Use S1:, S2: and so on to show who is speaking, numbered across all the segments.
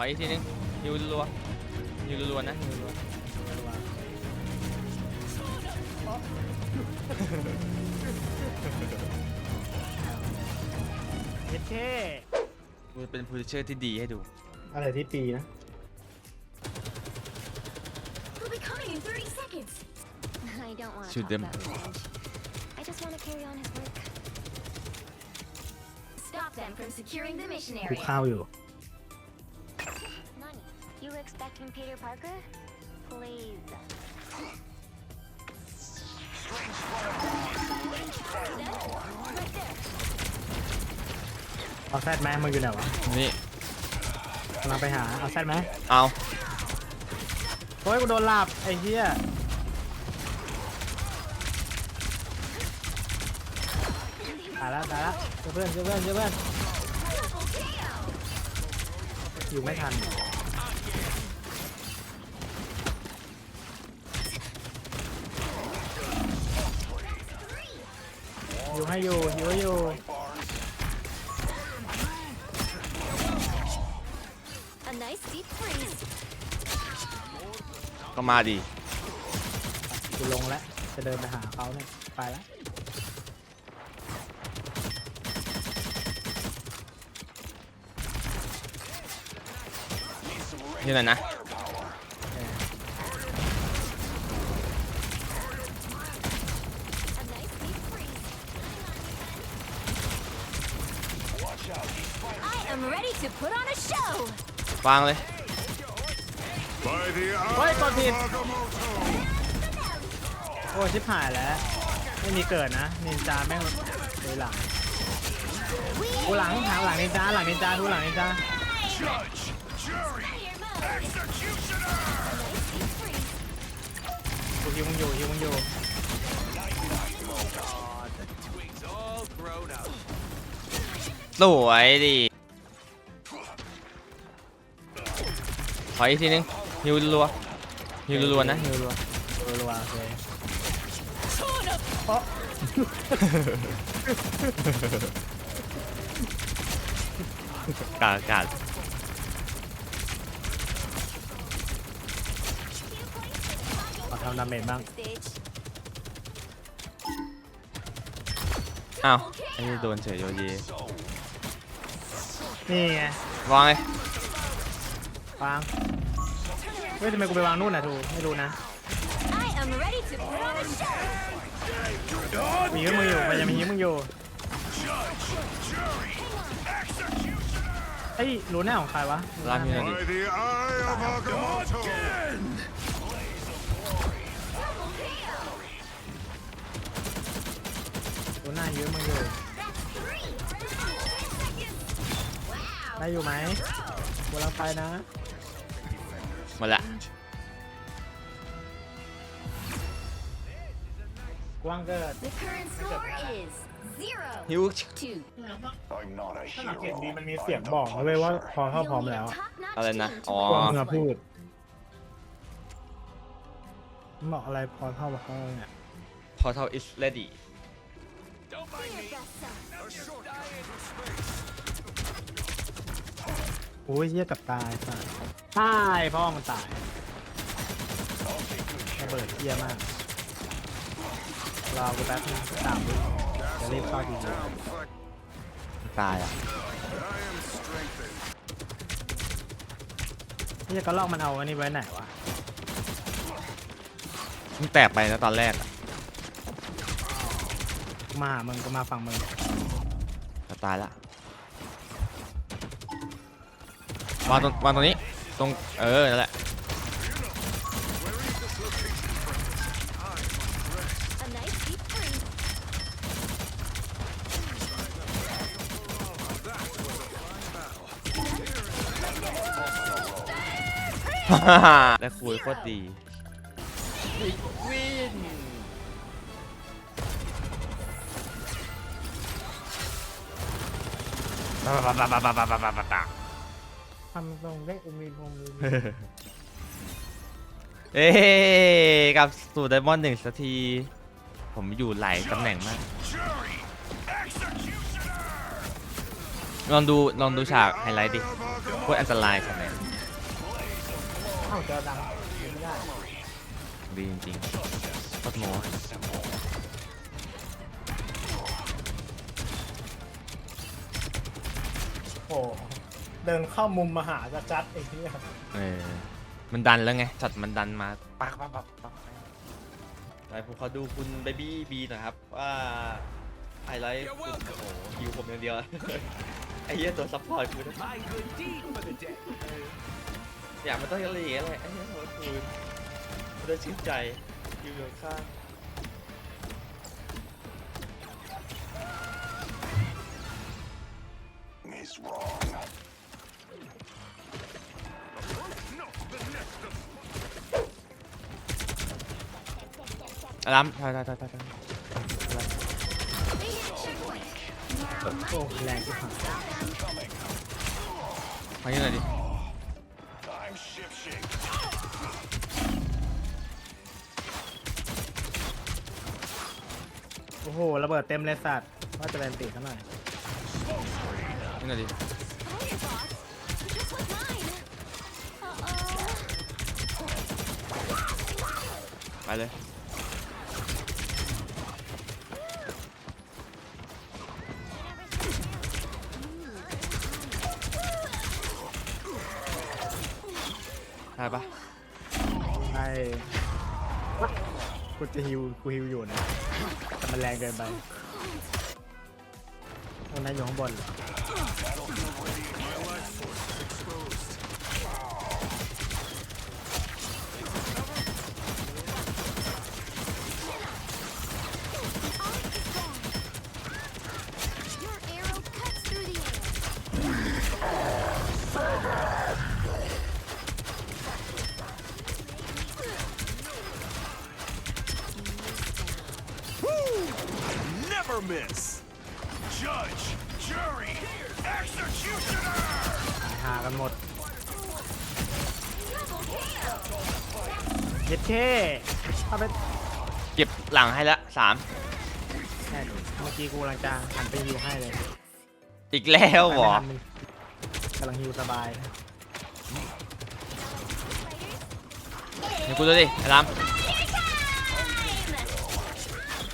S1: ออีกทีนึงฮิวรัวฮิวรัวๆนะฮิวรัว
S2: เย็ดเท่
S1: ๆกูเป็นโพซิเชอร์ที่ดีให้ดู
S2: อะไรที่ปีนะ
S3: We'll be coming in 30 seconds.
S4: I don't want to
S1: Shoot
S4: talk
S1: them.
S4: about revenge. I just want to carry on his work.
S3: Stop them from securing the mission
S2: กู
S3: area.
S2: ข้าวอยู่
S4: Nani, you were expecting Peter Parker? Please.
S2: เอาแซดไหมมึงอยู่ไหนวะ
S1: นี่
S2: กำลังไปหา เอาแซดไหม
S1: เอา
S2: โอ้ยกูโดนหลับไอ้เหี้ยตายแล้วตายแล้วเจอเพื่อนเจอเพื่อนเจอเพื่อนอยู่ไม่ทัน ให้อยู่อยู่ให้อยู่
S4: A nice deep freeze.
S1: ก็มาดิ
S2: กูลงแล้ว จะเดินไปหาเขาเนี่ย ไปแล้ว
S1: นี่แหละนะ
S4: A nice deep freeze.
S3: I am ready to put on a show.
S1: วางเลย
S5: By the eye
S2: Wait,
S5: of
S2: Martin.
S5: Agamotto!
S2: โอ้ยชิบหายแล้ว ไม่มีเกิดนะนินจาแม่งดูหลังดูหลังหางหลังนินจาหลังนินจาดูหลังนินจา
S5: Judge, jury, executioner!
S4: Nice deep freeze.
S2: กูฮิวมึงอยู่ฮิวมึงอยู่
S1: สวยดิ ขออีกทีนึงฮิวรัวฮิวรัวๆนะฮิวรัว
S2: รัวๆโอเค
S1: กาดกาด
S2: ขอทำดาเมจบ้าง
S4: Stage.
S1: อ้าวไอ้นี่โดนเฉยโยเย
S2: นี่ไง
S1: วางเลย
S2: วาง เฮ้ยทำไมกูไปวางนู่นน่ะทูไม่รู้นะ
S3: I am ready to put on a show.
S2: มียื้อมึงอยู่มันยังมียื้อมึงอยู่เฮ้ยรู้หน้าของใครวะ
S1: ลากมีหน่อยดิ
S5: By the eye of Agamotto!
S2: รู้หน้ายื้อมึงอยู่ได้อยู่ไหมกูรังไปนะ
S1: หมดละ
S2: กว้างเกิด
S3: The current score is 0
S1: ฮิว
S3: to
S5: I'm not a
S2: ถ้าสังเกต
S5: hero.
S2: ดีมันมีเสียงบอกนะเว้ยว่าพอเข้าพร้อมแล้ว
S3: top-notch
S1: อะไรนะ
S3: team
S1: อ๋
S3: to
S1: อ
S2: กว้างเงาพูดมันบอกอะไรพอเข้าพร้อมเนี่ย
S1: Portal is ready
S3: be your best self.
S2: โอ้ยเยี่ยกับตายสัสตายพ่อมันตายระเบิดเยี่ยมากรอกูแป๊บนึงสามวิจะรีบเข้าดี
S1: ตายอะ
S5: I am strengthened.
S2: นี่จะกระลอกมันเอาอันนี้ไว้ไหนวะ
S1: มันแตกไปนะตอนแรกอะ
S2: กูมาหามึงกูมาฝั่งมึง
S1: แต่ตายละ วางตรงวางตรงนี้ ตรง เออ นั่นแหละ
S4: A nice deep freeze.
S1: และคุยโคตรดี
S2: ทำตรงเลขอุมีพงมี
S1: เอ้กลับสู่ไดมอนด์หนึ่งสักที ผมอยู่หลายตำแหน่งมาก
S5: Jury, executioner!
S1: ลองดูลองดูฉากไฮไลท์ดิ
S5: Eye of
S1: โคตรอันตรายขนาดไหน
S5: Agamotto!
S2: เอ้าเจอดังยิงไม่ได้
S1: ดีจริงๆโคตรโม
S2: โอ้ เดินเข้ามุมมาหาจัดจัดไอ้เหี้ย
S1: เออมันดันแล้วไงช็อตมันดันมาปักปักปักปักไปผมขอดูคุณเบบี้บีหน่อยครับว่าไฮไลท์คุณโอ้โหคิวผมอย่างเดียว ไอ้เหี้ยตัวซัพพอร์ตคุณ
S6: My good deed for the day.
S1: อยากมันต้องอะไรอย่างเงี้ยเลยไอ้เหี้ยโหดคูณมันจะชื่นใจคิวอยู่ข้าง ลัมถอยถอยถอยถอยถอย
S2: โอ้แรงที่ผ่าน
S1: มาที่ไหนอยดิ
S5: I'm ship shape.
S2: โอ้โหระเบิดเต็มเลยสัตว์ว่าจะเป็นตีเขาหน่อย
S1: นี่หน่อยดิ
S3: Just like mine. Uh-oh.
S1: ไปเลย
S2: กูจะฮิวกูฮิวอยู่นะแต่มันแรงเกินไปตรงนั้นอยู่ข้างบนเหรอ
S5: Never miss. Judge, jury, executioner.
S2: ตายหากันหมดเย็ดเช่ถ้าเป็น
S1: เก็บหลังให้ละสาม
S2: แค่เมื่อกี้กูกำลังจะหันไปฮิวให้เลย
S1: อีกแล้วเหรอ
S2: ไปไม่ทันมันกำลังฮิวสบาย
S1: เดี๋ยวกูดูดิไอ้ล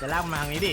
S2: จะลากมันมาทางนี้ดิ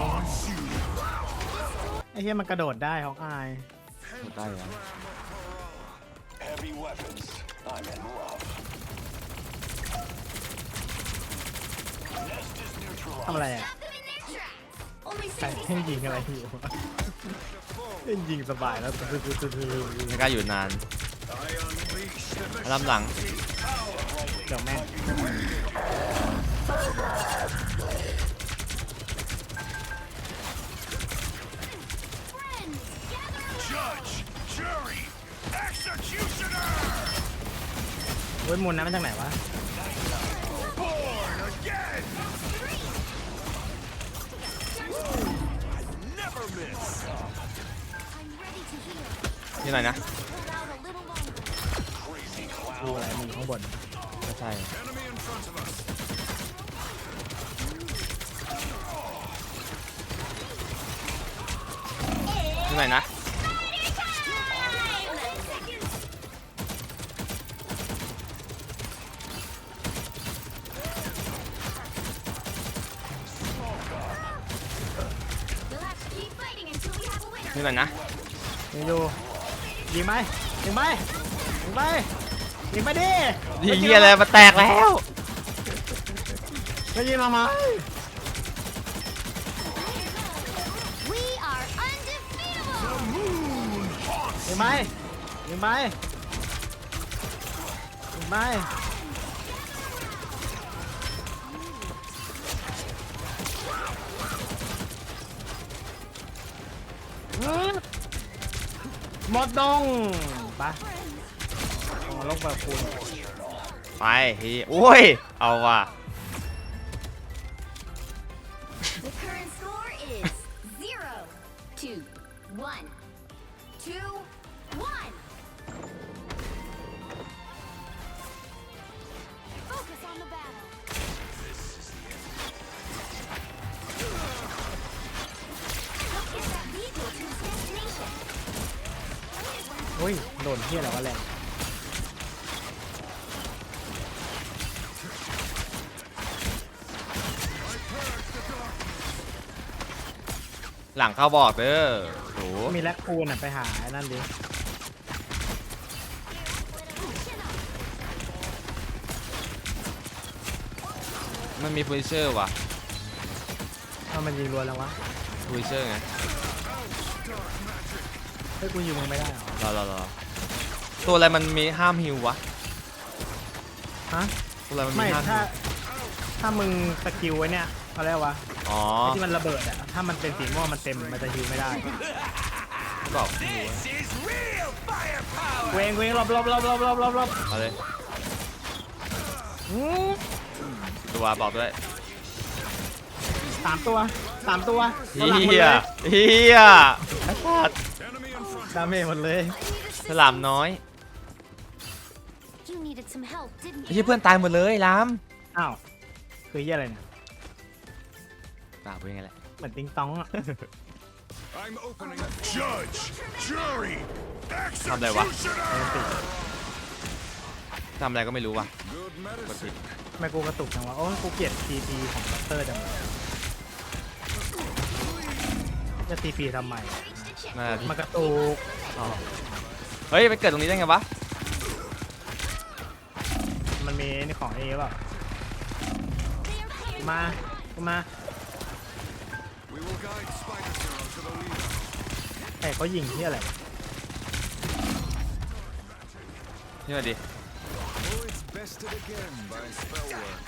S1: ไม่
S2: นะไม่ทัน
S3: I need assistance.
S2: ไอ้เหี้ยมันกระโดดได้ของอาย
S1: ได้เหรอ
S5: Heavy weapons. I'm in love.
S2: ทำอะไรอะ
S3: Stop them in their tracks. Only
S2: ใคร
S3: 60
S2: เพ่งยิงอะไรอยู่วะเพ่งยิงสบายแล้ว
S1: ไม่กล้าอยู่นาน
S5: I unleash the
S1: ลำหลัง
S2: เดี๋ยวแม่ง เว้ยมุนนะมาจากไหนวะ
S5: Born again. Never miss.
S3: I'm ready to heal.
S1: ที่ไหนนะ
S3: Hold out a little longer.
S2: ดูอะไรมันอยู่ข้างบน
S1: ไม่ใช่
S5: Enemy in front of us.
S1: ที่ไหนนะ
S3: we have a winner.
S1: ที่ไหนนะ
S2: ยิงดูยิงไปยิงไปยิงไปยิงไปดิ
S1: ยิงเฮียอะไรมาแตกแล้ว
S2: จะยิงมาไหม
S3: We are undefeatable.
S2: ยิงไปยิงไปยิงไป หมดดงปะลงไปลงแบบคุณ
S1: ไปทีโอ้ย เอาว่ะ
S2: โดนเที่ยอะไรวะแรง
S1: หลังเข้าบอกเด้อโห
S2: มีแลกคูณอะไปหาไอ้นั่นดิ
S1: มันมีฟูเชอร์ว่ะ
S2: ถ้ามันยิงรัวแล้ววะ
S1: ฟูเชอร์ไง
S2: เฮ้ยกูยิงมึงไม่ได้เหรอ
S1: รอรอรอ ตัวอะไรมันมีห้ามฮิววะ
S2: ฮะ
S1: ตัวอะไรมันมี
S2: ไม่
S1: ห้ามฮิ
S2: ถ้าวถ้ามึงสกิลไว้เนี่ยเขาเรียกว่า
S1: อ๋อ
S2: ไอ้ที่มันระเบิดอะถ้ามันเป็นสีม่วงมันเต็มมันจะฮิวไม่ได้
S1: บอกฮิว
S5: This is real firepower.
S2: เวงเวงรอบรอบรอบรอบรอบรอบรอบ
S1: เอาเลย
S2: อื้อ
S1: ตัวบอกด้วย
S2: สามตัวสามตัว
S1: เฮี
S2: ตัวหลังหมด
S1: ย
S2: เลย
S1: เฮียไอ้สัตว์
S5: Enemy in front.
S2: ดาเมจหมดเลย
S3: I need
S1: ฉลามน้อย
S3: You needed some help, didn't
S1: ไอ้
S3: you?
S1: ที่เพื่อนตายหมดเลยลาม
S2: อ้าวคือเหี้ยอะไรเนี่ย
S1: ป่าเป็นไงแหละ
S2: เหมือนติงต้องอะ
S5: I'm opening. Judge, jury,
S1: ทำอะไรวะ
S5: executioner.
S1: ทำอะไรก็ไม่รู้ว่ะ
S5: Good
S1: กดผิ
S5: medicine.
S1: ด
S2: ทำไมกูกระตุกจังวะ โอ้ยกูเกลียด TP ของด็อกเตอร์จังเลยจะ TP ทำไม
S1: น่าจะ
S2: มันกระตุก
S1: อ๋อเฮ้ยไปเกิดตรงนี้ได้ไงวะ
S2: มันมีนี่ของเอเปล่ากูมากูมา
S5: We will guide Spider Girl to the leader.
S2: แต่เขายิงที่อะไรวะ
S1: นี่มาดิ
S5: Oh, it's bested again by spell work.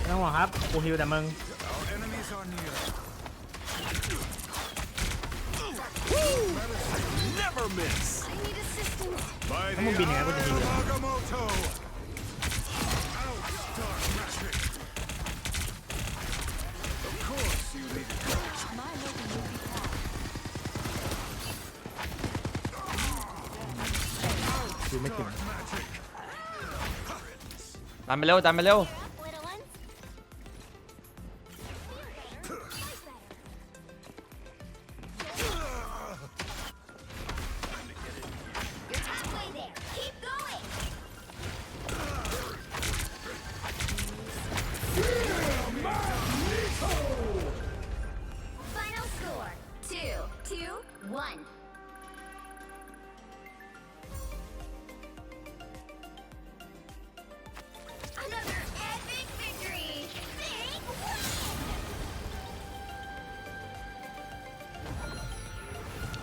S2: ไม่ต้องห่วงครับ กูฮิวแต่มึง
S5: Our enemies are near. Never miss. า
S2: มึงบิ
S5: นอยักูจะยิงเล
S2: ยไม่เก่
S5: ง
S1: ตามไปเร็วตามไปเร็ว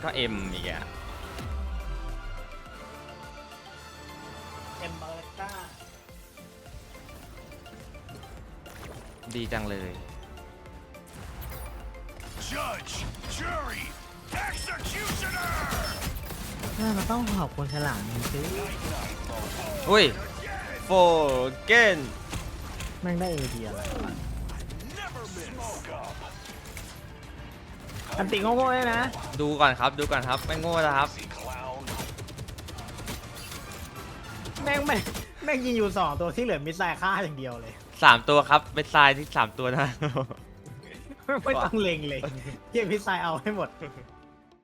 S1: ก็เอ็มอีกอะ
S2: เอ็มเบอร์ต้า
S1: ดีจังเลย
S5: Judge, jury, executioner.
S2: เราต้องขอบคุณฉลามจริง
S1: อุ้ยโฟเกน
S2: ๆแม่งได้เอดีอะไรวะ
S5: Never miss.
S2: อันติโง่ๆเลยนะ
S1: ดูก่อนครับดูก่อนครับไม่โง่นะครับ
S2: แม่งแม่งแม่งยิงอยู่สองตัวที่เหลือมิสไซล์ฆ่าอย่างเดียวเลย
S1: สามตัวครับเป็นทรายที่สามตัวนะ
S2: ไม่ต้องเล็งเลยเยี่ยมิสไซล์เอาให้หมด